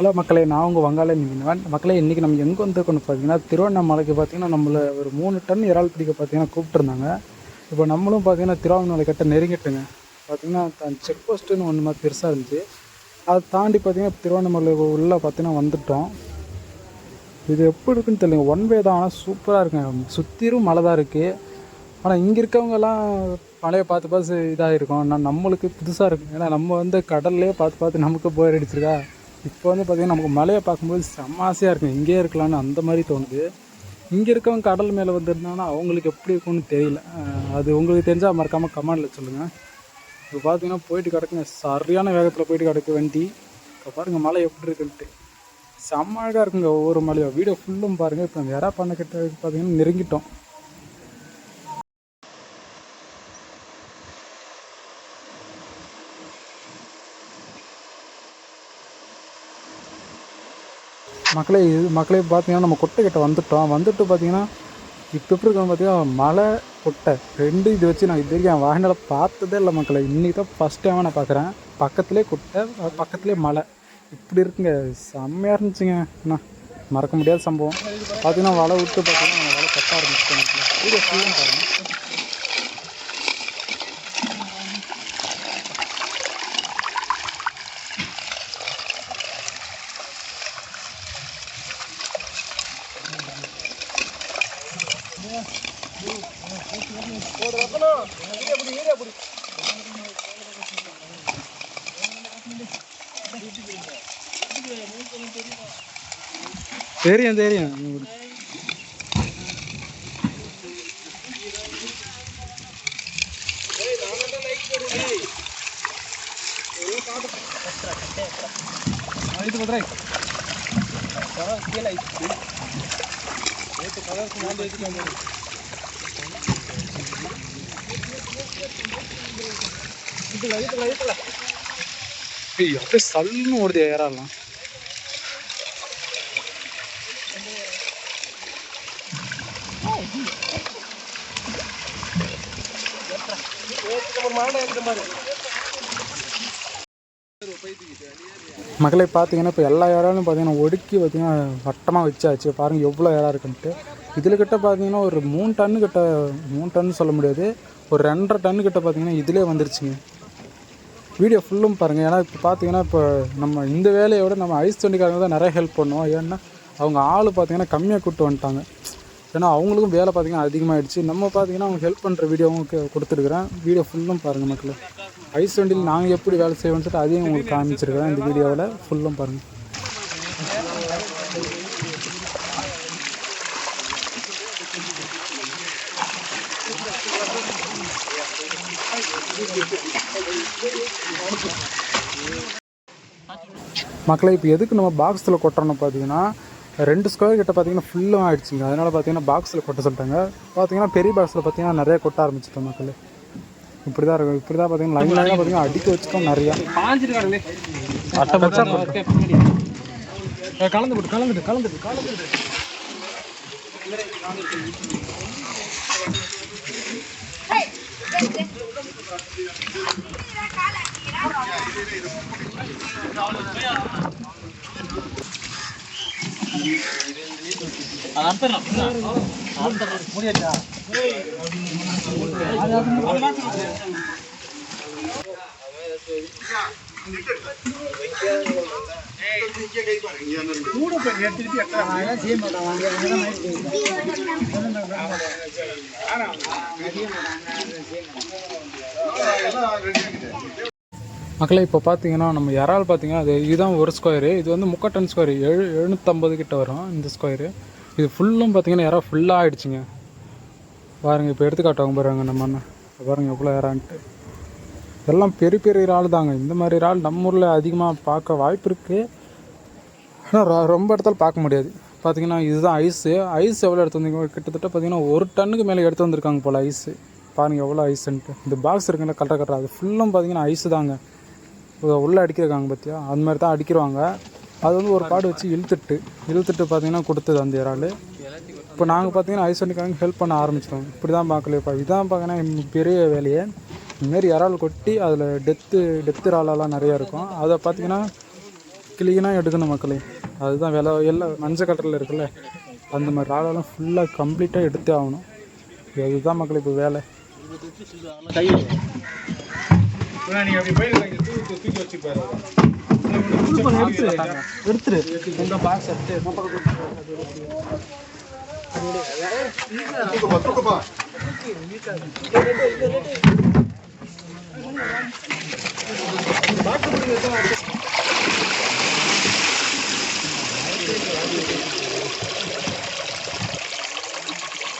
Hello மக்களே நான் உங்கள் வங்காள மீனவன். மக்களே இன்றைக்கி நம்ம எங்கே வந்திருக்கோம்னு பார்த்தீங்கன்னா திருவண்ணாமலைக்கு பார்த்தீங்கன்னா நம்மளை ஒரு மூணு டன் இறால் பிடிக்க பார்த்தீங்கன்னா கூப்பிட்டுருந்தாங்க. இப்போ நம்மளும் பார்த்தீங்கன்னா திருவண்ணாமலை கிட்ட நெருங்கிட்டுங்க. பார்த்தீங்கன்னா செக் போஸ்ட்டுன்னு ஒன்று மாதிரி பெருசாக இருந்துச்சு. அதை தாண்டி பார்த்தீங்கன்னா திருவண்ணாமலை உள்ளே பார்த்தீங்கன்னா வந்துட்டோம். இது எப்படி இருக்குன்னு தெரியல ஒன் வே தான் ஆனால் சூப்பராக இருக்குங்க. சுற்றிலும் மழை தான் இருக்குது ஆனால் இங்கே இருக்கவங்கெல்லாம் மழையை பார்த்து பார்த்து இதாக இருக்கும் ஆனால் நம்மளுக்கு புதுசாக இருக்கும் ஏன்னா நம்ம வந்து கடல்லே பார்த்து பார்த்து நமக்கு போர் அடிச்சிருக்கா. இப்போ வந்து பார்த்திங்கன்னா நமக்கு மலையை பார்க்கும்போது செம்ம ஆசையாக இருக்கும். இங்கேயே இருக்கலாம்னு அந்த மாதிரி தோணுது. இங்கே இருக்கவங்க கடல் மேலே வந்துருந்தாங்கன்னா அவங்களுக்கு எப்படி இருக்கும்னு தெரியல. அது உங்களுக்கு தெரிஞ்சால் மறக்காமல் கமெண்டில் சொல்லுங்கள் இப்போ பார்த்தீங்கன்னா போயிட்டு கிடக்குங்க. சரியான வேகத்தில் போயிட்டு கிடக்கு வண்டி. இப்போ பாருங்கள் மலை எப்படி இருக்குன்ட்டு. செம்ம அழகாக இருக்குங்க ஒவ்வொரு மலையும். வீடியோ ஃபுல்லும் பாருங்கள் இப்போ அந்த பண்ண கிட்ட பார்த்தீங்கன்னா நெருங்கிட்டோம். மக்களே இது மக்களே பார்த்தீங்கன்னா நம்ம கொட்டை கிட்ட வந்துட்டோம். வந்துட்டு பார்த்தீங்கன்னா இப்போ எப்படி இருக்கோம் பார்த்தீங்கன்னா மலை கொட்டை. ரெண்டு இது வச்சு நான் இது வரைக்கும் என் வாழ்நாள பார்த்ததே இல்லை மக்களை. இன்றைக்கி தான் ஃபஸ்ட் டைமாக நான் பார்க்குறேன் பக்கத்துலேயே கொட்டை பக்கத்துலேயே மலை. இப்படி இருக்குங்க. செம்மையாக இருந்துச்சுங்க. அண்ணா மறக்க முடியாத சம்பவம். பார்த்தீங்கன்னா வலை விட்டு பார்த்தீங்கன்னா வலை கட்ட ஆரம்பிச்சிட்டேன் வீடியோ பாருங்கள் தெரியும் தெரியும். இது பண்றேன் கீழே அப்படியே சல்லுன்னு ஓடுது ஏறாலாம் மக்களை பார்த்தீங்கன்னா இப்போ எல்லா இறாலும் பார்த்தீங்கன்னா ஒடுக்கி பார்த்தீங்கன்னா வட்டமாக வச்சாச்சு. பாருங்கள் எவ்வளோ இறா இருக்குன்ட்டு. இதில் கிட்ட பார்த்தீங்கன்னா ஒரு மூணு டன்னு கிட்ட மூணு டன்னு சொல்ல முடியாது. ஒரு ரெண்டரை டன்னு கிட்ட பார்த்தீங்கன்னா இதிலே வந்துருச்சுங்க. வீடியோ ஃபுல்லும் பாருங்கள் ஏன்னா இப்போ பார்த்தீங்கன்னா இப்போ நம்ம இந்த வேலையை விட நம்ம ஐஸ் தொண்டிக்காரங்க தான் நிறைய ஹெல்ப் பண்ணுவோம். ஏன்னா அவங்க ஆள் பார்த்தீங்கன்னா கம்மியாக கூப்பிட்டு வந்துட்டாங்க. ஏன்னா அவங்களுக்கும் வேலை பார்த்தீங்கன்னா அதிகமாகிடுச்சு நம்ம பார்த்தீங்கன்னா அவங்க ஹெல்ப் பண்ணுற வீடியோவும் கொடுத்துருக்குறேன். வீடியோ ஃபுல்லும் பாருங்கள் மக்களை. ஐஸ் வண்டியில் நாங்கள் எப்படி வேலை செய்வோம்னு சொல்லிட்டு அதையும் உங்களுக்கு காமிச்சிருக்கிறேன். இந்த வீடியோவில் ஃபுல்லும் பாருங்கள் மக்களை இப்போ எதுக்கு நம்ம பாக்ஸில் கொட்டுறோம்னு பார்த்தீங்கன்னா ரெண்டு ஸ்கொயர் கிட்ட பார்த்தீங்கன்னா ஃபுல்லும் ஆயிடுச்சுங்க. அதனால் பார்த்தீங்கன்னா பாக்ஸில் கொட்ட சொல்லிட்டாங்க. பார்த்தீங்கன்னா பெரிய பாக்ஸில் பார்த்தீங்கன்னா நிறைய கொட்ட ஆரம்பிச்சிட்டோம் மக்கள். இப்படி தான் இருக்கும். இப்படி தான் பார்த்தீங்கன்னா லைன் லைனாக பார்த்தீங்கன்னா அடிக்க வச்சுட்டோம் நிறையா. அட்டை வச்சா கலந்து விட்டு கலந்துட்டு கலந்துட்டு கலந்துட்டு மக்களை இப்போ பார்த்தீங்கன்னா நம்ம இறால் பார்த்தீங்கன்னா அது இதுதான் ஒரு ஸ்கொயரு இது வந்து முக்கட்டன் ஸ்கொயர் எழு எழுநூற்றம்பது கிட்ட வரும் இந்த ஸ்கொயரு இது ஃபுல்லும் பார்த்தீங்கன்னா இறா ஃபுல்லாக ஆகிடுச்சிங்க பாருங்க இப்போ எடுத்துக்காட்டவங்க பாருங்க நம்ம அண்ணன் பாருங்கள் எவ்வளோ இறான்ட்டு எல்லாம் பெரிய பெரிய இறால் தாங்க. இந்த மாதிரி இறால் நம்ம ஊரில் அதிகமாக பார்க்க வாய்ப்பு இருக்குது ஆனால் ரொம்ப இடத்துல பார்க்க முடியாது. பார்த்தீங்கன்னா இதுதான் ஐஸு ஐஸ் எவ்வளோ எடுத்து வந்தீங்க? கிட்டத்தட்ட பார்த்தீங்கன்னா ஒரு டன்னுக்கு மேலே எடுத்து வந்திருக்காங்க போல் ஐஸு பாருங்கள் எவ்வளோ ஐஸுன்ட்டு இந்த பாக்ஸ் இருக்குல்ல கலர் கலர் அது ஃபுல்லும் பார்த்தீங்கன்னா ஐஸு தாங்க. உள்ளே அடிக்கிறாங்க பார்த்தியா அந்த மாதிரி தான் அடிக்கிறவாங்க அது வந்து ஒரு பாடு வச்சு இழுத்துட்டு இழுத்துட்டு பார்த்தீங்கன்னா கொடுத்தது அந்த இறால். இப்போ நாங்கள் பார்த்தீங்கன்னா ஐஸ் வண்டிக்காரங்க ஹெல்ப் பண்ண ஆரம்பிச்சிட்டோம். இப்படி தான் பார்க்கலையப்பா இதான் பார்க்கணும் பெரிய வேலையே. இந்தமாரி இறால் கொட்டி அதில் டெத்து டெத்து இறாலெல்லாம் நிறையா இருக்கும். அதை பார்த்தீங்கன்னா க்ளீனாக எடுக்கணும் மக்களே. அதுதான் விலை. எல்லாம் மஞ்சள் கலரில் இருக்குல்ல அந்த மாதிரி ராடெல்லாம் ஃபுல்லாக கம்ப்ளீட்டாக எடுத்தே ஆகணும். இதுதான் மக்களே இப்போ வேலை. எடுத்துரு. இந்த பாக்ஸ் எடுத்து.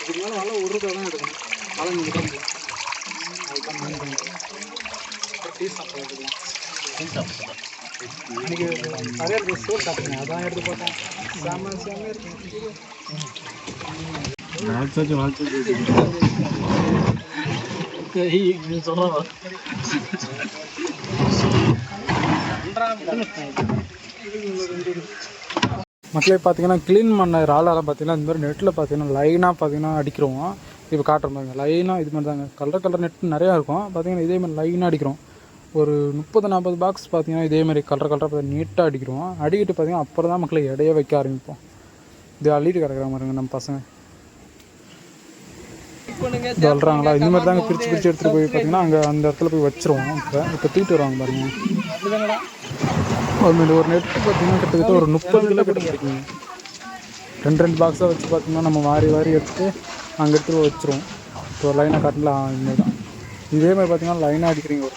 இதுக்கு மேலே நல்லா ஒரு தான் எடுக்கணும் மழை நீங்கள் தான் அதுதான் main சாப்பிட்டு டீ இன்னைக்கு நிறைய பேர் சோறு சாப்பிட்டேன். அதான் எடுத்து போட்டேன். சாம சாம இருக்கு வாழ்த்து வாழ்த்து சொல்கிறேன் மக்களே பார்த்தீங்கன்னா க்ளீன் பண்ண ராலெல்லாம் பார்த்தீங்கன்னா இந்த மாதிரி நெட்டில் பார்த்தீங்கன்னா லைனாக பார்த்தீங்கன்னா அடிக்கிறோம். இப்போ காட்டுற பாருங்க லைனாக இது மாதிரி தாங்க. கலர் கலர் நெட் நிறையா இருக்கும். பார்த்தீங்கன்னா இதே மாதிரி லைனாக அடிக்கிறோம். ஒரு முப்பது நாற்பது பாக்ஸ் பார்த்தீங்கன்னா இதே மாதிரி கலர் கலராக நீட்டாக அடிக்கிறோம். அடிக்கிட்டு பார்த்தீங்கன்னா அப்புறம் தான் மக்களை இடையே வைக்க ஆரம்பிப்போம். இது அள்ளிட்டு கிடக்கிற மாதிரிங்க நம்ம பசங்க. இது அல்றாங்களா இந்த மாதிரி தாங்க பிரித்து பிரித்து எடுத்துகிட்டு போய் பார்த்தீங்கன்னா அங்கே அந்த இடத்துல போய் வச்சுருவோம். இப்போ இப்போ தூக்கிட்டு வருவாங்க பாருங்க. ஒரு ஒரு நெட்டு பார்த்தீங்கன்னா கிட்டத்தட்ட ஒரு முப்பது கிலோ கிட்ட கிடைக்குங்க ரெண்டு ரெண்டு பாக்ஸாக வச்சு பார்த்தீங்கன்னா நம்ம வாரி வாரி எடுத்து அங்கே எடுத்து போய் இப்போ லைனாக காட்டலாம் இந்த தான் இதே மாதிரி பார்த்தீங்கன்னா லைனாக அடிக்கிறீங்க ஒரு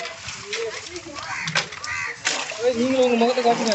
நீங்களும் உங்கள் முகத்தை காட்டுங்க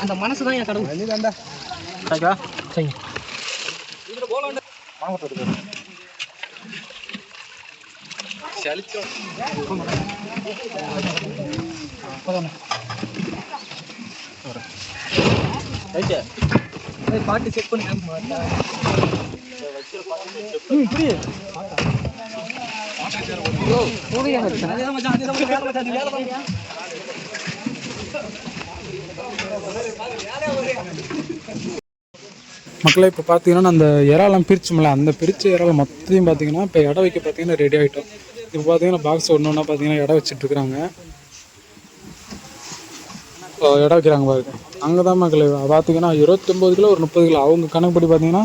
அந்த மனசு தான் என் கடவுள். சாய்க்கா சரி பாட்டு செக் பண்ணி புரியுது மக்களை இப்போ பார்த்தீங்கன்னா அந்த இறாலாம் பிரிச்சோம்ல அந்த பிரித்த இறால் மொத்தத்தையும் பார்த்தீங்கன்னா இப்போ இடம் வைக்க பார்த்தீங்கன்னா ரெடி ஆகிட்டோம் இப்போ பார்த்தீங்கன்னா பாக்ஸ் ஒன்று ஒன்றா பார்த்தீங்கன்னா இடம் வச்சுட்ருக்குறாங்க இடம் வைக்கிறாங்க பாருங்க அங்கே தான் மக்களை பார்த்தீங்கன்னா இருபத்தொம்போது கிலோ ஒரு முப்பது கிலோ. அவங்க கணக்கு படி பார்த்தீங்கன்னா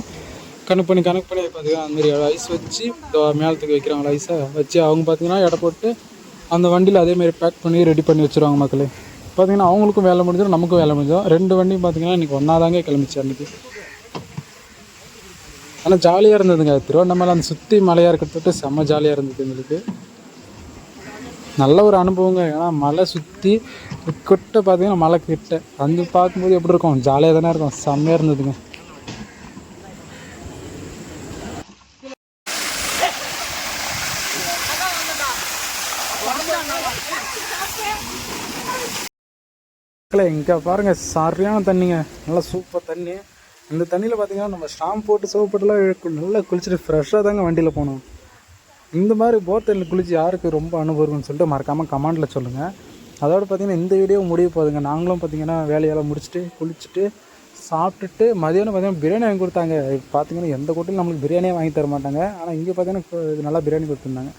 கணக்கு பண்ணி கணக்கு பண்ணி பார்த்தீங்கன்னா அந்த மாதிரி ஐஸ் வச்சு இதோ மேலத்துக்கு வைக்கிறாங்க ஐஸை வச்சு அவங்க பார்த்தீங்கன்னா எடை போட்டு அந்த வண்டியில் அதே மாதிரி பேக் பண்ணி ரெடி பண்ணி வச்சுருவாங்க மக்களே. பார்த்தீங்கன்னா அவங்களுக்கும் வேலை முடிஞ்சிடும் நமக்கும் வேலை முடிஞ்சிடும். ரெண்டு வண்டியும் பார்த்தீங்கன்னா இன்றைக்கி ஒன்றா தாங்க கிளம்பிச்சு அன்றைக்கி ஆனால் ஜாலியாக இருந்ததுங்க. திருவண்ணாமலை அந்த சுற்றி மலையாக இருக்கிறது செம்ம ஜாலியாக இருந்தது எங்களுக்கு. நல்ல ஒரு அனுபவங்க. ஏன்னா மலை சுற்றி கிட்ட பார்த்தீங்கன்னா மலை கிட்ட. வந்து பார்க்கும்போது எப்படி இருக்கும்? ஜாலியாக தானே இருக்கும். செம்மையாக இருந்ததுங்க. மக்களே இங்கே பாருங்கள் சரியான தண்ணிங்க. நல்லா சூப்பர் தண்ணி. இந்த தண்ணியில் பார்த்தீங்கன்னா நம்ம ஸ்டாம்ப் போட்டு சோப்பு போட்டுலாம் நல்லா குளிச்சுட்டு ஃப்ரெஷ்ஷாக தாங்க வண்டியில் போனோம் இந்த மாதிரி போர் தண்ணியில் குளிச்சு யாருக்கு ரொம்ப அனுபவம்னு சொல்லிட்டு மறக்காமல் கமெண்டில் சொல்லுங்கள் அதோடு பார்த்தீங்கன்னா இந்த வீடியோ முடிய போதுங்க நாங்களும் பார்த்தீங்கன்னா வேலையெல்லாம் முடிச்சுட்டு குளிச்சுட்டு சாப்பிட்டுட்டு மதியானம் பார்த்தீங்கன்னா பிரியாணி வாங்கி கொடுத்தாங்க. பார்த்தீங்கன்னா எந்த கூட்டிலும் நம்மளுக்கு பிரியாணியே வாங்கி தர மாட்டாங்க. ஆனால் இங்கே பார்த்தீங்கன்னா நல்லா பிரியாணி கொடுத்துருந்தாங்க.